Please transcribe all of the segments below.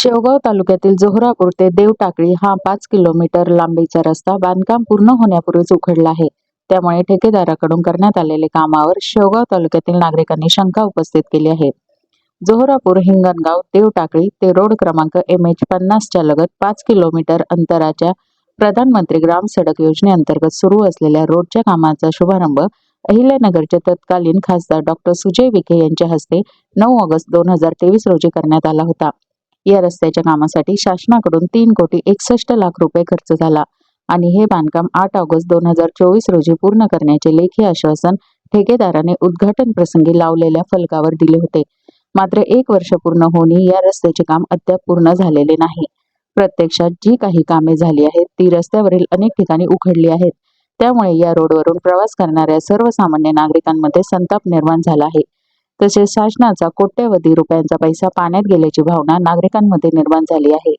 शेवगाव तालुक्यातील जोहरापूर ते देवटाकळी हा पाच किलोमीटर लांबीचा रस्ता बांधकाम पूर्ण होण्यापूर्वीच उखडला आहे. त्यामुळे ठेकेदाराकडून करण्यात आलेल्या कामावर शेवगाव तालुक्यातील नागरिकांनी शंका उपस्थित केली आहे जोहरापूर हिंगणगाव देवटाकळी ते रोड क्रमांक एम एच पन्नासच्या लगत पाच किलोमीटर अंतराच्या प्रधानमंत्री ग्राम सडक योजनेअंतर्गत सुरू असलेल्या रोडच्या कामाचा शुभारंभ अहिल्यानगरचे तत्कालीन खासदार डॉक्टर सुजय विखे यांच्या हस्ते नऊ ऑगस्ट दोन हजार तेवीस रोजी करण्यात आला होता. या रस्त्याच्या कामासाठी शासनाकडून तीन कोटी एकसष्ट लाख रुपये खर्च झाला. आणि हे बांधकाम आठ ऑगस्ट दोन हजार चोवीस रोजी पूर्ण करण्याचे लेखी आश्वासन ठेकेदाराने उद्घाटन प्रसंगी लावलेल्या फलकावर दिले होते. मात्र एक वर्ष पूर्ण होऊनही या रस्त्याचे काम अद्याप पूर्ण झालेले नाही. प्रत्यक्षात जी काही कामे झाली आहेत ती रस्त्यावरील अनेक ठिकाणी उखडली आहेत. त्यामुळे या रोडवरून प्रवास करणाऱ्या सर्वसामान्य नागरिकांमध्ये संताप निर्माण झाला आहे. तसेच शासनाचा कोट्यवधी रुपयांचा पैसा पाण्यात गेल्याची भावना नागरिकांमध्ये निर्माण झाली आहे.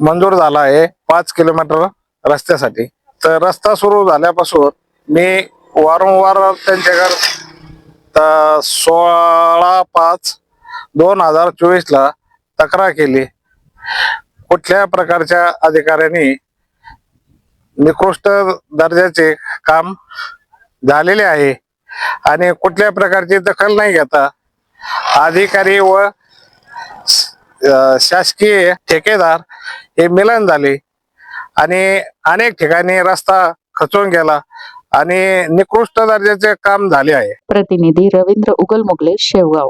मंजूर झाला आहे पाच किलोमीटर रस्त्यासाठी. तर रस्ता सुरू झाल्यापासून मी वारंवार त्यांच्याकडे सोळा पाच दोन हजार चोवीस ला तक्रार केली. कुठल्या प्रकारच्या अधिकाऱ्यांनी निकृष्ट दर्जाचे काम झालेले आहे? आणि कुठल्या प्रकारची दखल नाही घेता. अधिकारी व शासकीय ठेकेदार हे मिलन झाले. आणि अनेक ठिकाणी रस्ता खचून गेला आणि निकृष्ट दर्जाचे काम झाले आहे. प्रतिनिधी रवींद्र उगलमुगले शेवगाव.